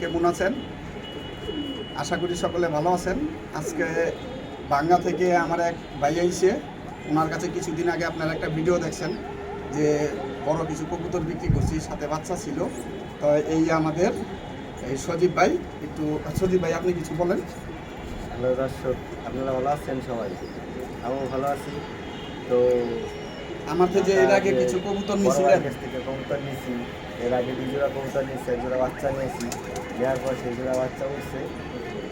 কেমন আছেন? আশা করি সকলে ভালো আছেন। আজকে বাংলা থেকে আমার এক ভাই আইসে ওনার কাছে কিছুদিন আগে আপনারা একটা ভিডিও দেখছেন যে বড় কিছু কবুতর বিক্রি করছি, সাথে বাচ্চা ছিল। তো এই আমাদের এই সজীব ভাই, একটু সজীব ভাই, আপনি কিছু বলেন। হ্যালো দর্শক, আপনারা ভালো আছেন সবাই? আমিও ভালো আছি। তো আমার থেকে এর আগে কিছু কবুতর নিয়েছিলেন? কাছ থেকে কবুতর নিয়েছি। এর আগে দুই জোড়া কবুতর নিয়েছি এক জোড়া বাচ্চা নিয়েছি। নেওয়ার পর সেই জোড়া বাচ্চা উঠছে।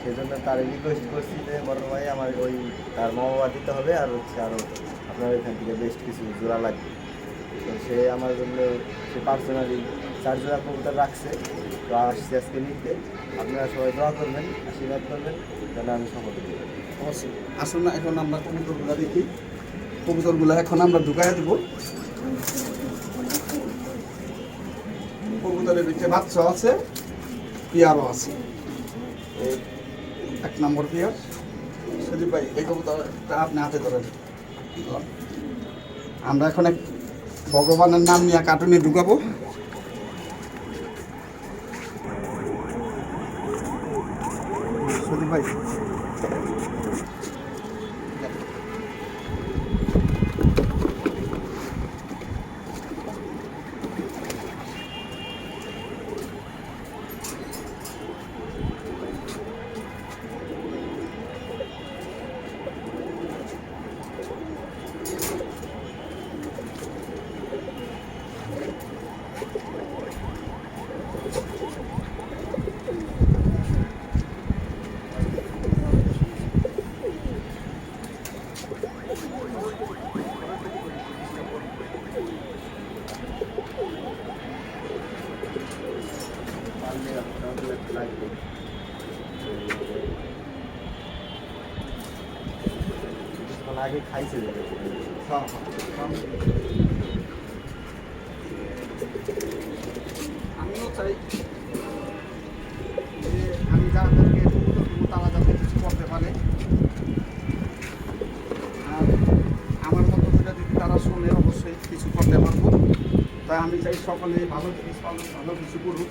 সেই জন্য তার রিকোয়েস্ট করছি যে বড় ভাই আমার ওই তার মা বাবা দিতে হবে আর হচ্ছে আরও আপনার এখান থেকে বেস্ট কিছু জোড়া লাগবে। তো সে আমার জন্য সে পার্সোনালি চার জোড়া কবুতর রাখছে। তো আসছি আজকে নিতে। আপনারা সবাই দোয়া করবেন আশীর্বাদ করবেন। তাহলে আমি সফল অবশ্যই। আসুন না এখন আমরা কবুতরগুলো দেখি। কবুতরগুলো এখন আমরা ঢুকাই দেব। কবুতরের ভিতরে বাচ্চা আছে, পিয়ারও আছে। এক নম্বর পিয়ার। সজীব ভাই, এই কবুতরটা আপনি হাতে ধরেন আমরা এখন এক ভগবানের নাম নিয়ে কার্টুনে ঢুকাবো। সজীব ভাই আগে খাইছে আমিও চাই আমি তারা কিছু করতে পারে আর আমার মতো যদি তারা শোনে অবশ্যই কিছু করতে পারব তাই আমি চাই সকলে ভালো জিনিস ভালো কিছু করুক।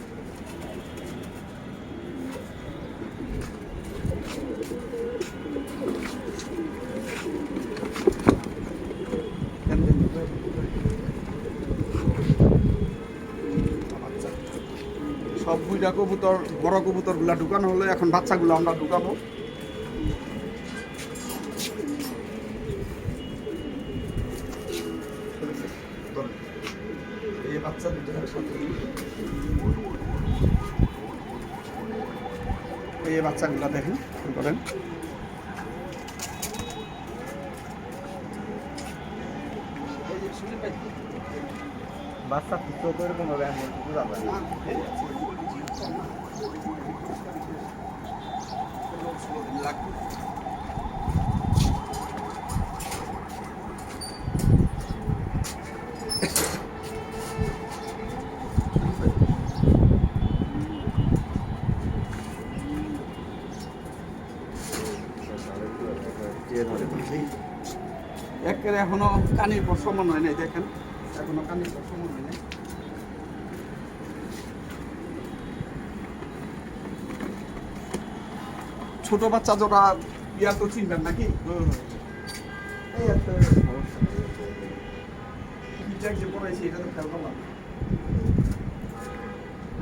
বুইটা কবুতর, বড় কবুতরগুলা ঢুকানো হলো। এখন বাচ্চাগুলো আমরা ঢুকাবো। এই বাচ্চা এই বাচ্চাগুলো দেখেন করেন। বাচ্চা ফুটো করে কোনো ব্যায়াম এখনও কানির পর সমান হয় নাই দেখেন। এখনও কানির পর সমান হয় নাই। ছোট বাচ্চা জোড়া ইয়া তো চিনবেন নাকি? এই একটা সমস্যা। ফিডব্যাক যে পড়াইছি এটা তো খেয়াল করলাম।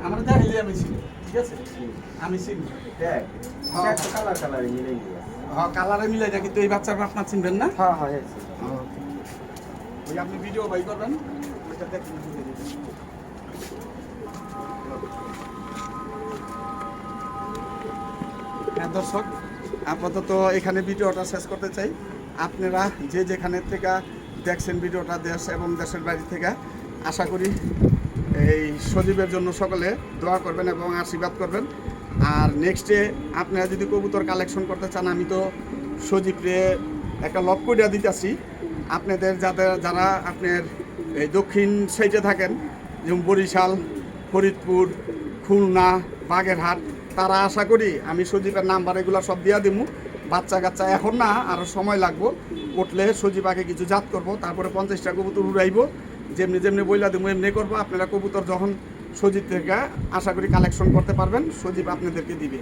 আমরা দেখাইলে আমি চিনি ঠিক আছে? আমি চিনি। দেখ হ্যাঁ। কালার কালার মিলেই গেছে হ্যাঁ কালারে কিন্তু এই বাচ্চার আপনার চিনবেন না? হ্যাঁ হ্যাঁ ওই আপনি ভিডিও বাই করবেন। ওইটা দেখুন। হ্যাঁ দর্শক, আপাতত এখানে ভিডিওটা শেষ করতে চাই। আপনারা যে যেখানে থেকে দেখছেন ভিডিওটা দেশ এবং দেশের বাড়ি থেকে, আশা করি এই সজীবের জন্য সকলে দোয়া করবেন এবং আশীর্বাদ করবেন। আর নেক্সটে আপনারা যদি কবুতর কালেকশন করতে চান, আমি তো সজীবরে একটা লক কইরা দিতেছি। আপনাদের যাদের, যারা আপনার এই দক্ষিণ সাইডে থাকেন, যেমন বরিশাল, ফরিদপুর, খুলনা, বাগেরহাট তারা আশা করি আমি সজীবের নাম্বার এগুলো সব দিয়া দিমু। বাচ্চা কাচ্চা এখন না আরও সময় লাগবো। উঠলে সজীব আগে কিছু জাত করব, তারপরে পঞ্চাশটা কবুতর উড়াইব। যেমনি যেমনি বইলা দেবো এমনি করব। আপনারা কবুতর যখন সজীব থেকে আশা করি কালেকশন করতে পারবেন, সজীব আপনাদেরকে দিবে।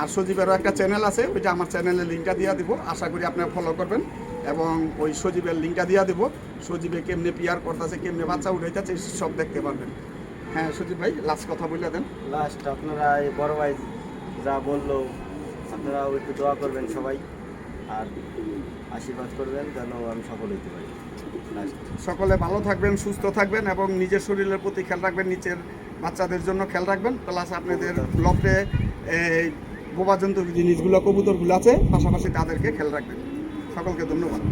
আর সজীবেরও একটা চ্যানেল আছে ওইটা আমার চ্যানেলের লিঙ্কটা দিয়ে দিব। আশা করি আপনারা ফলো করবেন এবং ওই সজীবের লিঙ্কটা দিয়ে দিব। সজীবে কেমনে পিয়ার করতেছে, কেমনে বাচ্চা উঠাইতেছে সব দেখতে পারবেন। হ্যাঁ সজীব ভাই লাস্ট কথা বলে দেন। লাস্ট আপনারা এই বড় ভাই যা বলল আপনারা একটু দোয়া করবেন সবাই আর আশীর্বাদ করবেন যেন আমি সফল হইতে পারি। সকলে ভালো থাকবেন সুস্থ থাকবেন এবং নিজের শরীরের প্রতি খেয়াল রাখবেন নিচের বাচ্চাদের জন্য খেয়াল রাখবেন। প্লাস আপনাদের লফটে এই বোবা জন্তু জিনিসগুলো কবুতরগুলো আছে পাশাপাশি তাদেরকে খেয়াল রাখবেন। সকলকে ধন্যবাদ।